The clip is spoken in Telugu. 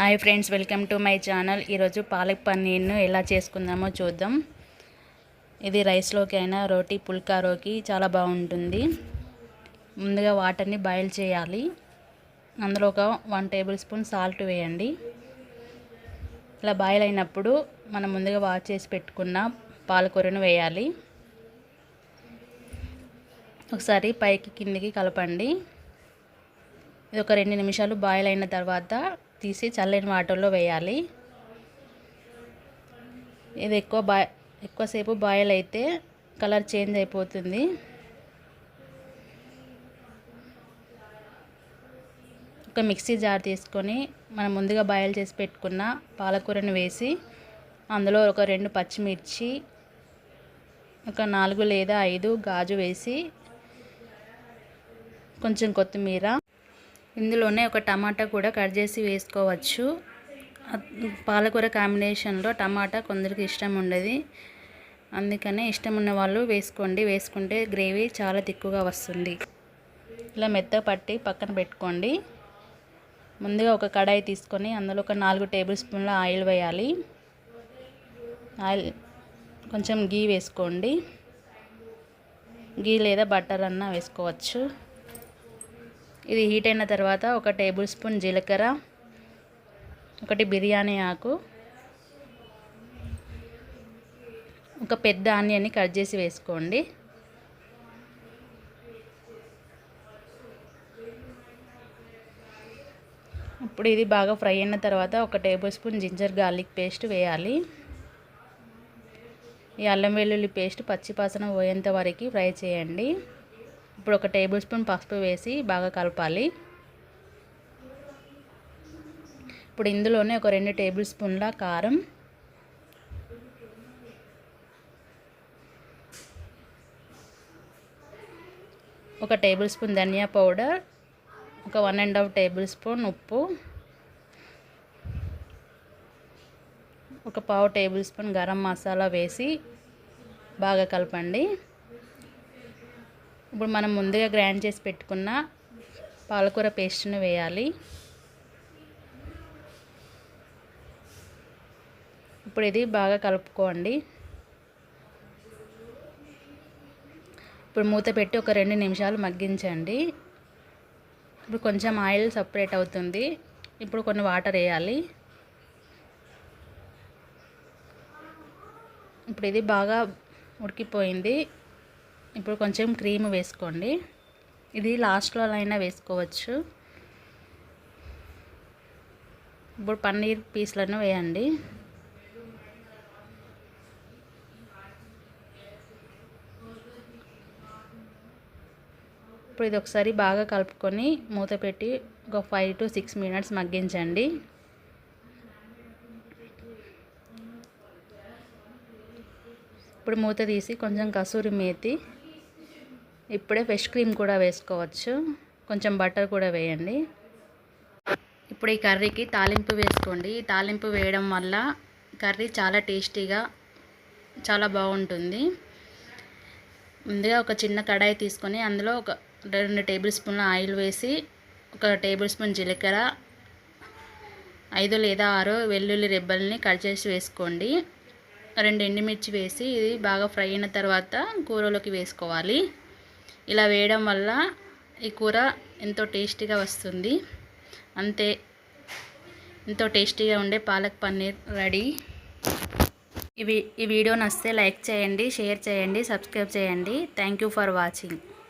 Hi friends welcome to my channel. ఈరోజు పాలక్ పన్నీర్ను ఎలా చేసుకుందామో చూద్దాం. ఇది రైస్లోకి అయినా రోటీ పుల్కారోకి చాలా బాగుంటుంది. ముందుగా వాటర్ని బాయిల్ చేయాలి. అందులో ఒక వన్ టేబుల్ స్పూన్ సాల్ట్ వేయండి. ఇలా బాయిల్ అయినప్పుడు మనం ముందుగా వాష్ చేసి పెట్టుకున్న పాలకూరను వేయాలి. ఒకసారి పైకి కిందికి కలపండి. ఇది ఒక రెండు నిమిషాలు బాయిల్ అయిన తర్వాత తీసి చల్లని వాటర్లో వేయాలి. ఇది ఎక్కువ బా ఎక్కువసేపు బాయిల్ అయితే కలర్ చేంజ్ అయిపోతుంది. ఒక మిక్సీ జార్ తీసుకొని మనం ముందుగా బాయిల్ చేసి పెట్టుకున్న పాలకూరను వేసి అందులో ఒక రెండు పచ్చిమిర్చి ఒక నాలుగు లేదా ఐదు గాజు వేసి కొంచెం కొత్తిమీర ఇందులోనే ఒక టమాటా కూడా కట్ చేసి వేసుకోవచ్చు. పాలకూర కాంబినేషన్లో టమాటా కొందరికి ఇష్టం ఉండదు. అందుకనే ఇష్టం ఉన్న వాళ్ళు వేసుకోండి. వేసుకుంటే గ్రేవీ చాలా తిక్కుగా వస్తుంది. ఇలా మెత్త పట్టి పక్కన పెట్టుకోండి. ముందుగా ఒక కడాయి తీసుకొని అందులో ఒక నాలుగు టేబుల్ స్పూన్ల ఆయిల్ వేయాలి. ఆయిల్ కొంచెం గీ వేసుకోండి. గీ లేదా బటర్ అన్న వేసుకోవచ్చు. ఇది హీట్ అయిన తర్వాత ఒక టేబుల్ స్పూన్ జీలకర్ర ఒకటి బిర్యానీ ఆకు ఒక పెద్ద ఆనియన్ని కట్ చేసి వేసుకోండి. ఇప్పుడు ఇది బాగా ఫ్రై అయిన తర్వాత ఒక tablespoon ginger garlic paste వేయాలి. ఈ అల్లం వెల్లుల్లి పేస్ట్ పచ్చిపాసన పోయేంత వరకు ఫ్రై చేయండి. ఇప్పుడు ఒక టేబుల్ స్పూన్ పసుపు వేసి బాగా కలపాలి. ఇప్పుడు ఇందులోనే ఒక రెండు టేబుల్ స్పూన్ల కారం. ఒక టేబుల్ స్పూన్ ధనియా పౌడర్. ఒక one and half tablespoon ఉప్పు. ఒక పావు టేబుల్ స్పూన్ గరం మసాలా వేసి బాగా కలపండి. ఇప్పుడు మనం ముందుగా గ్రైండ్ చేసి పెట్టుకున్న పాలకూర పేస్ట్ను వేయాలి. ఇప్పుడు ఇది బాగా కలుపుకోండి. ఇప్పుడు మూత పెట్టి ఒక రెండు నిమిషాలు మగ్గించండి. ఇప్పుడు కొంచెం ఆయిల్ సపరేట్ అవుతుంది. ఇప్పుడు కొన్ని వాటర్ వేయాలి. ఇప్పుడు ఇది బాగా ఉడికిపోయింది. ఇప్పుడు కొంచెం క్రీమ్ వేసుకోండి. ఇది లాస్ట్లో అయినా వేసుకోవచ్చు. ఇప్పుడు పన్నీర్ పీస్లను వేయండి. ఇప్పుడు ఇది ఒకసారి బాగా కలుపుకొని మూత పెట్టి ఒక ఫైవ్ టు సిక్స్ మినిట్స్ మగ్గించండి. ఇప్పుడు మూత తీసి కొంచెం కసూరి మేతి ఇప్పుడే ఫ్రెష్ క్రీమ్ కూడా వేసుకోవచ్చు. కొంచెం బటర్ కూడా వేయండి. ఇప్పుడు ఈ కర్రీకి తాలింపు వేసుకోండి. ఈ తాలింపు వేయడం వల్ల కర్రీ చాలా టేస్టీగా చాలా బాగుంటుంది. ముందుగా ఒక చిన్న కడాయి తీసుకొని అందులో ఒక రెండు టేబుల్ స్పూన్ల ఆయిల్ వేసి ఒక టేబుల్ స్పూన్ జీలకర్ర ఐదు లేదా ఆరు వెల్లుల్లి రెబ్బల్ని కట్ చేసి వేసుకోండి. రెండు ఎండుమిర్చి వేసి ఇది బాగా ఫ్రై అయిన తర్వాత కూరలోకి వేసుకోవాలి. ఇలా వేయడం వల్ల ఈ కూర ఎంతో టేస్టీగా వస్తుంది. అంతే. ఎంతో టేస్టీగా ఉండే పాలక్ పన్నీర్ రెడీ. ఇవి ఈ వీడియో నచ్చితే లైక్ చేయండి షేర్ చేయండి సబ్స్క్రైబ్ చేయండి. Thank you for watching.